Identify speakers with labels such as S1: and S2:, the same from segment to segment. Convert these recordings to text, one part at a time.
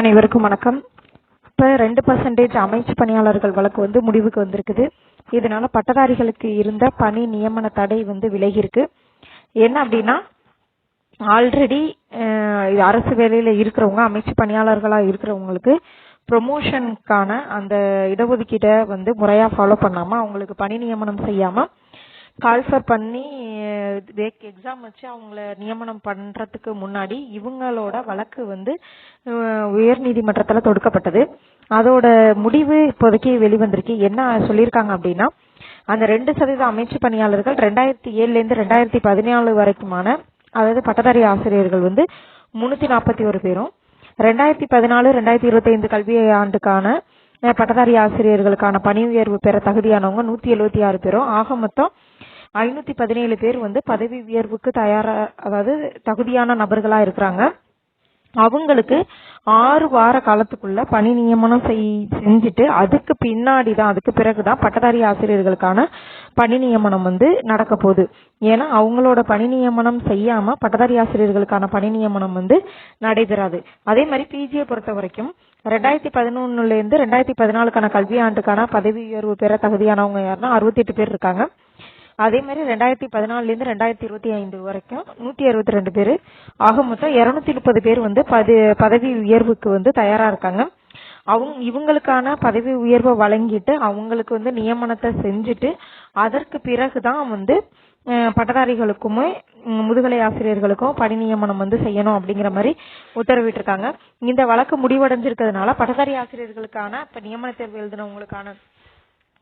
S1: அனைவருக்கும் வணக்கம். இப்போ ரெண்டு பர்சன்டேஜ் அமைச்சு பணியாளர்கள் வழக்கு வந்து முடிவுக்கு வந்திருக்குது. இதனால பட்டதாரிகளுக்கு இருந்த பணி நியமன தடை வந்து விலகியிருக்கு. என்ன அப்படின்னா ஆல்ரெடி அரசு வேலையில இருக்கிறவங்க அமைச்சு பணியாளர்களா இருக்கிறவங்களுக்கு ப்ரொமோஷனுக்கான அந்த இடஒதுக்கீட்டை வந்து முறையா ஃபாலோ பண்ணாம அவங்களுக்கு பணி நியமனம் செய்யாம கால்ஃபர் பண்ணி எக்ஸாம் வச்சு அவங்கள நியமனம் பண்றதுக்கு முன்னாடி இவங்களோட வழக்கு வந்து உயர் நீதிமன்றத்துல தொடுக்கப்பட்டது. அதோட முடிவு இப்போதைக்கு வெளிவந்திருக்கு. என்ன சொல்லியிருக்காங்க அப்படின்னா அந்த ரெண்டு சதவீத அமைச்சு பணியாளர்கள் ரெண்டாயிரத்தி ஏழுல இருந்து ரெண்டாயிரத்தி பதினாலு வரைக்குமான அதாவது பட்டதாரி ஆசிரியர்கள் வந்து முன்னூத்தி நாற்பத்தி ஒரு பேரும் ரெண்டாயிரத்தி பதினாலு ரெண்டாயிரத்தி இருபத்தி ஐந்து கல்வி ஆண்டுக்கான பட்டதாரி ஆசிரியர்களுக்கான பணி உயர்வு பெற தகுதியானவங்க நூத்தி எழுபத்தி ஆறு பேரும். ஆக மொத்தம் ஐநூத்தி பதினேழு பேர் வந்து பதவி உயர்வுக்கு தயாரா அதாவது தகுதியான நபர்களா இருக்கிறாங்க. அவங்களுக்கு ஆறு வார காலத்துக்குள்ள பணி நியமனம் செய் செஞ்சுட்டு அதுக்கு பின்னாடி தான் அதுக்கு பிறகுதான் பட்டதாரி ஆசிரியர்களுக்கான பணி நியமனம் வந்து நடக்க போகுது. ஏன்னா அவங்களோட பணி நியமனம் செய்யாம பட்டதாரி ஆசிரியர்களுக்கான பணி நியமனம் வந்து நடைபெறாது. அதே மாதிரி பிஜியை பொறுத்த வரைக்கும் ரெண்டாயிரத்தி பதினொன்னுல இருந்து ரெண்டாயிரத்தி பதினாலுக்கான கல்வியாண்டுக்கான பதவி உயர்வு பெற தகுதியானவங்க யாருன்னா அறுபத்தி எட்டு பேர் இருக்காங்க. அதே மாதிரி ரெண்டாயிரத்தி பதினாலுலேருந்து ரெண்டாயிரத்தி இருபத்தி ஐந்து வரைக்கும் நூத்தி அறுபத்தி ரெண்டு பேர். ஆக மொத்தம் இருநூத்தி முப்பது பேர் வந்து பதி பதவி உயர்வுக்கு வந்து தயாரா இருக்காங்க. அவங்க இவங்களுக்கான பதவி உயர்வை வழங்கிட்டு அவங்களுக்கு வந்து நியமனத்தை செஞ்சுட்டு அதற்கு பிறகுதான் வந்து பட்டதாரிகளுக்குமே முதுகலை ஆசிரியர்களுக்கும் பணி நியமனம் வந்து செய்யணும் அப்படிங்கிற மாதிரி உத்தரவிட்டிருக்காங்க. இந்த வழக்கு முடிவடைஞ்சிருக்கிறதுனால பட்டதாரி ஆசிரியர்களுக்கான இப்ப நியமன தேர்வு எழுதினவங்களுக்கான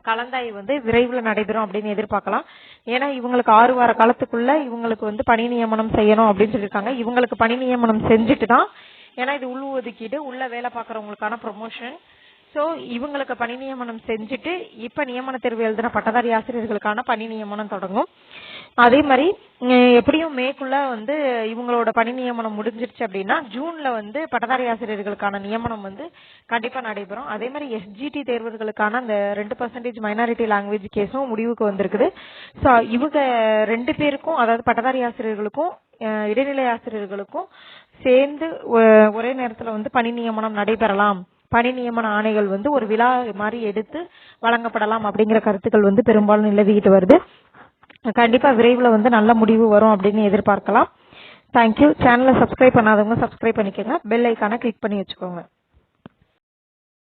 S1: கலந்தாய்வு வந்து விரைவில் நடைபெறும் அப்படின்னு எதிர்பார்க்கலாம். ஏன்னா இவங்களுக்கு ஆறு வார காலத்துக்குள்ள இவங்களுக்கு வந்து பணி நியமனம் செய்யணும் அப்படின்னு சொல்லியிருக்காங்க. இவங்களுக்கு பணி நியமனம் செஞ்சுட்டு தான் ஏன்னா இது உள் ஒதுக்கீடு உள்ள வேலை பார்க்குறவங்களுக்கான ப்ரொமோஷன் சோ இவங்களுக்கு பணி நியமனம் செஞ்சுட்டு இப்ப நியமன தேர்வு எழுதின பட்டதாரி ஆசிரியர்களுக்கான பணி நியமனம் தொடங்கும். அதே மாதிரி எப்படியும் மேக்குள்ள வந்து இவங்களோட பணி நியமனம் முடிஞ்சிருச்சு அப்படின்னா ஜூன்ல வந்து பட்டதாரி ஆசிரியர்களுக்கான நியமனம் வந்து கண்டிப்பா நடைபெறும். அதே மாதிரி எஸ்ஜிடி தேர்வுகளுக்கான அந்த ரெண்டு பர்சன்டேஜ் மைனாரிட்டி லாங்குவேஜ் கேஸும் முடிவுக்கு வந்திருக்குது. சோ இவங்க ரெண்டு பேருக்கும் அதாவது பட்டதாரி ஆசிரியர்களுக்கும் இடைநிலை ஆசிரியர்களுக்கும் சேர்ந்து ஒரே நேரத்துல வந்து பணி நியமனம் நடைபெறலாம். பணி நியமன ஆணைகள் வந்து ஒரு விழா மாதிரி எடுத்து வழங்கப்படலாம் அப்படிங்கிற கருத்துக்கள் வந்து பெரும்பாலும் நிலவிக்கிட்டு வருது. கண்டிப்பா விரைவில் வந்து நல்ல முடிவு வரும் அப்படின்னு எதிர்பார்க்கலாம். தேங்க்யூ சேனலை சப்ஸ்கிரைப் பண்ணாதவங்க சப்ஸ்கிரைப் பண்ணிக்கோங்க. பெல் ஐக்கானை கிளிக் பண்ணி வச்சுக்கோங்க.